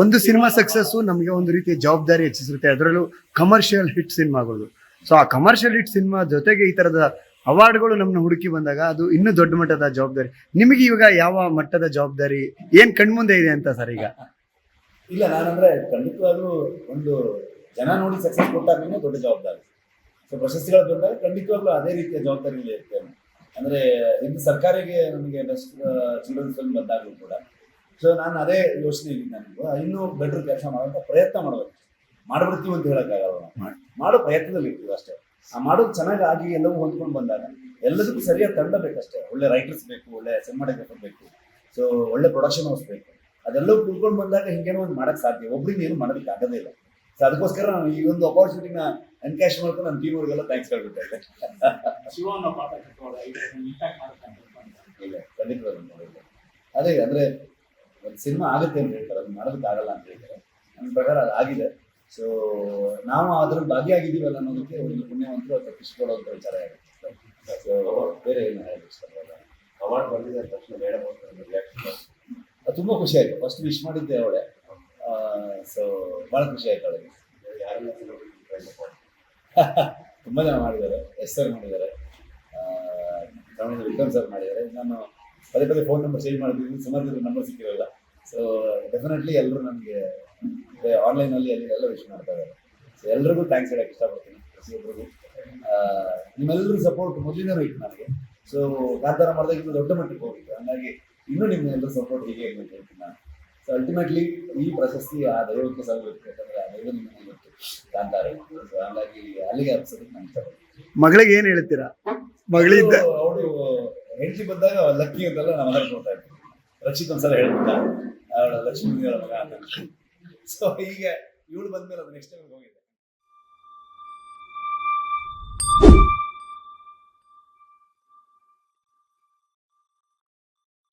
ಒಂದು cinema success ನಮಗೆ ಒಂದು ರೀತಿಯ ಜವಾಬ್ದಾರಿ ಹೆಚ್ಚಿಸುತ್ತೆ ಅದರಲ್ಲೂ ಕಮರ್ಷಿಯಲ್ ಹಿಟ್ ಸಿನಿಮಾಗಳು. ಸೊ ಆ ಕಮರ್ಷಿಯಲ್ ಹಿಟ್ ಸಿನಿಮಾ ಜೊತೆಗೆ ಈ ತರದ ಅವಾರ್ಡ್ಗಳು ನಮ್ಮನ್ನ ಹುಡುಕಿ ಬಂದಾಗ ಅದು ಇನ್ನೂ ದೊಡ್ಡ ಮಟ್ಟದ ಜವಾಬ್ದಾರಿ. ನಿಮಗೆ ಇವಾಗ ಯಾವ ಮಟ್ಟದ ಜವಾಬ್ದಾರಿ? ಏನ್ ಕಣ್ಮುಂದೆ ಇದೆ ಅಂತ ಸರ್ ಈಗ? ಇಲ್ಲ, ನಾನಂದ್ರೆ ಖಂಡಿತವಾಗ್ಲೂ ಒಂದು ಜನ ನೋಡಿ ಸಕ್ಸಸ್ ಕೊಟ್ಟಾಗಲೇ ದೊಡ್ಡ ಜವಾಬ್ದಾರಿ. ಸೊ ಪ್ರಶಸ್ತಿಗಳು ಬಂದಾಗ ಖಂಡಿತವಾಗ್ಲೂ ಅದೇ ರೀತಿಯ ಜವಾಬ್ದಾರಿ ಇರ್ತೇನೆ ಅಂದ್ರೆ ಇದು ಸರ್ಕಾರಿಗೆ ನಮಗೆ ಬೆಸ್ಟ್ ಚಿಲ್ಡ್ರನ್ಸ್ ಫಿಲ್ಮ್ ಬಂದಾಗಲೂ ಕೂಡ ಸೊ ನಾನು ಅದೇ ಯೋಚನೆ ಇದ್ದೀನಿ ನನಗೂ. ಇನ್ನೂ ಬೆಟರ್ ಕೆಲಸ ಮಾಡುವಂತ ಪ್ರಯತ್ನ ಮಾಡಬೇಕು. ಮಾಡ್ಬಿಡ್ತೀವಿ ಅಂತ ಹೇಳೋಕ್ಕಾಗಲ್ಲ. ನಾವು. ಮಾಡೋ ಪ್ರಯತ್ನದಲ್ಲಿ ಇರ್ತೀವಿ ಅಷ್ಟೇ. ಆ ಮಾಡೋದು ಚೆನ್ನಾಗಿ ಆಗಿ ಎಲ್ಲವೂ ಹೊಂದ್ಕೊಂಡು ಬಂದಾಗ ಎಲ್ಲದಕ್ಕೂ ಸರಿಯಾಗಿ ತಂಡ ಬೇಕಷ್ಟೇ. ಒಳ್ಳೆ ರೈಟರ್ಸ್ ಬೇಕು ಒಳ್ಳೆ ಸಿನಿಮಾಟೋಗ್ರಫರ್ ಬೇಕು. ಸೊ ಒಳ್ಳೆ ಪ್ರೊಡಕ್ಷನ್ ಹೌಸ್ ಬೇಕು. ಅದೆಲ್ಲವೂ ಕುಡ್ಕೊಂಡು ಬಂದಾಗ ಹಿಂಗೇನೋ ಒಂದು ಮಾಡಕ್ ಸಾಧ್ಯ. ಒಬ್ರಿಗೆ ಏನು ಮಾಡೋದಕ್ಕೆ ಆಗೋದೇ ಇಲ್ಲ. ಸೊ ಅದಕ್ಕೋಸ್ಕರ ನಾನು ಈ ಒಂದು ಅಪಾರ್ಚುನಿಟಿನ ಎನ್ಕ್ಯಾಶ್ ಮಾಡ್ಕೊಂಡು ನನ್ನ ಟೀಮ್ ಅವ್ರಿಗೆಲ್ಲ ಥ್ಯಾಂಕ್ಸ್ ಹೇಳ್ಬಿಟ್ಟೆ ಇಲ್ಲ ಖಂಡಿತ. ಅದೇ ಅಂದ್ರೆ ಒಂದು ಸಿನಿಮಾ ಆಗುತ್ತೆ ಅಂತ ಹೇಳ್ತಾರೆ ಅದು ಮಾಡೋದಕ್ಕೆ ಆಗಲ್ಲ ಅಂತ ಹೇಳ್ತಾರೆ. ನನ್ನ ಪ್ರಕಾರ ಅದು ಆಗಿದೆ. ಸೊ ನಾವು ಅದ್ರಲ್ಲಿ ಭಾಗಿಯಾಗಿದ್ದೀವಲ್ಲ ಅನ್ನೋದಕ್ಕೆ ಒಂದು ಪುಣ್ಯವಂತರು ಅಥವಾ ಅಂತ ವಿಚಾರ ಆಗುತ್ತೆ. ಸೊ ಬೇರೆ ಏನು ಹೇಳೋದು ಇಷ್ಟಪಡಲ್ಲ ಅವಾರ್ಡ್ ಬಂದಿದೆ ಅಂದ ತಕ್ಷಣ ರಿಯಾಕ್ಷನ್ ಅದು ತುಂಬ ಖುಷಿ ಆಯ್ತು. ಫಸ್ಟ್ ವಿಶ್ ಮಾಡಿದ್ದೆ ಅವಳೆ. ಸೊ ಭಾಳ ಖುಷಿ ಆಯ್ತು ಅವಳಿಗೆ. ಯಾರೆಲ್ಲ celebrity ತುಂಬ ಜನ ಮಾಡಿದ್ದಾರೆ. ಎಸ್ ಸರ್ ಮಾಡಿದ್ದಾರೆ. ವಿಕ್ರಮ್ ಸರ್ ಮಾಡಿದ್ದಾರೆ. ನಾನು ಪದೇ ಪದೇ ಫೋನ್ ನಂಬರ್ ಚೇಂಜ್ ಮಾಡಿದ್ದೀನಿ ಸುಮಾರು ಜನ ನಂಬರ್ ಸಿಕ್ಕಿರಲ್ಲ. ಸೊ ಡೆಫಿನೆಟ್ಲಿ ಎಲ್ಲರೂ ನನಗೆ ಆನ್ಲೈನಲ್ಲಿ ಅಲ್ಲಿ ಎಲ್ಲ ವಿಶ್ ಮಾಡ್ತಾ ಇದ್ದಾರೆ ಸೊ ಎಲ್ರಿಗೂ ಥ್ಯಾಂಕ್ಸ್ ಹೇಳಕ್ಕೆ ಇಷ್ಟಪಡ್ತೀನಿ ಪ್ರತಿಯೊಬ್ಬರಿಗೂ ನಿಮ್ಮೆಲ್ಲರೂ ಸಪೋರ್ಟ್ ಮೊದಲಿನೂ ಇತ್ತು ನನಗೆ. ಸೊ ಕಾಂತಾರ ಮಾಡಿದಾಗ ಇನ್ನೂ ದೊಡ್ಡ ಮಟ್ಟಕ್ಕೆ ಹೋಗಿತ್ತು ಹಂಗಾಗಿ ಇನ್ನೂ ನಿಮ್ಮ ಎಲ್ಲರೂ ಸಪೋರ್ಟ್ ಹೀಗೆ ಅಂತ ಹೇಳ್ತೀನಿ ನಾನು. ಸೊ ಅಲ್ಟಿಮೇಟ್ಲಿ ಈ ಪ್ರಶಸ್ತಿ ಆ ದೈವಕ್ಕೆ ಸಲ್ಲಬೇಕು ಯಾಕಂದ್ರೆ ಆ ದೈವ ನಿಮ್ಮ ಇವತ್ತು ಕಾಂತಾರ ಸೊ ಹಂಗಾಗಿ ಅಲ್ಲಿಗೆ ಅನ್ಸೋದಕ್ಕೆ ನಾನು ಇಷ್ಟಪಡ್ತೀನಿ. ಮಗಳಿಗೆ ಏನು ಹೇಳ್ತೀರಾ? ಮಗಳಿದ್ದ ಹೆಂಡತಿ ಬಂದಾಗ ಲಕ್ಕಿ ಅಂತೆಲ್ಲ ನಾವು ಮನೆಗೆ ನೋಡ್ತಾ ಇರ್ತೀವಿ. ರಕ್ಷಿತ್ ಒಂದ್ಸಲ ಹೇಳ್ಬಿಟ್ಟ ಅವಳ ಲಕ್ಷ್ಮೀ ಮಗ ಅಂತ. ಸೊ ಹೀಗೆ ಇವಳು ಬಂದ್ಮೇಲೆ ಅದು ನೆಕ್ಸ್ಟ್ ಟೈಮ್ ಹೋಗಿದೆ.